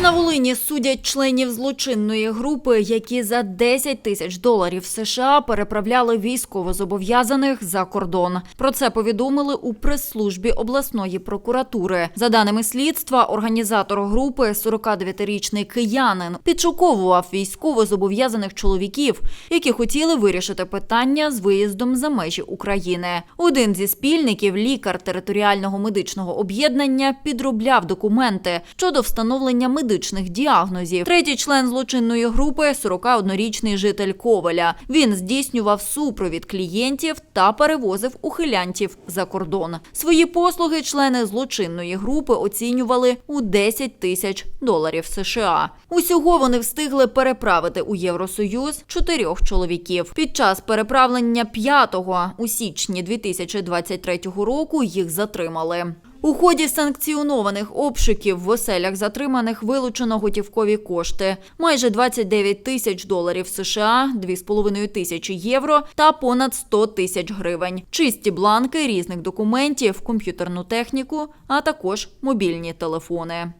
На Волині судять членів злочинної групи, які за 10 тисяч доларів США переправляли військовозобов'язаних за кордон. Про це повідомили у прес-службі обласної прокуратури. За даними слідства, організатор групи, 49-річний киянин, підшуковував військовозобов'язаних чоловіків, які хотіли вирішити питання з виїздом за межі України. Один зі спільників, лікар територіального медичного об'єднання, підробляв документи щодо встановлення медичних діагнозів. Третій член злочинної групи 41-річний житель Коваля. Він здійснював супровід клієнтів та перевозив ухилянтів за кордон. Свої послуги члени злочинної групи оцінювали у 10 тисяч доларів США. Усього вони встигли переправити у Євросоюз чотирьох чоловіків. Під час переправлення п'ятого у січні 2023 року їх затримали. У ході санкціонованих обшуків в оселях затриманих вилучено готівкові кошти – майже 29 тисяч доларів США, 2,5 тисячі євро та понад 100 тисяч гривень, чисті бланки різних документів, комп'ютерну техніку, а також мобільні телефони.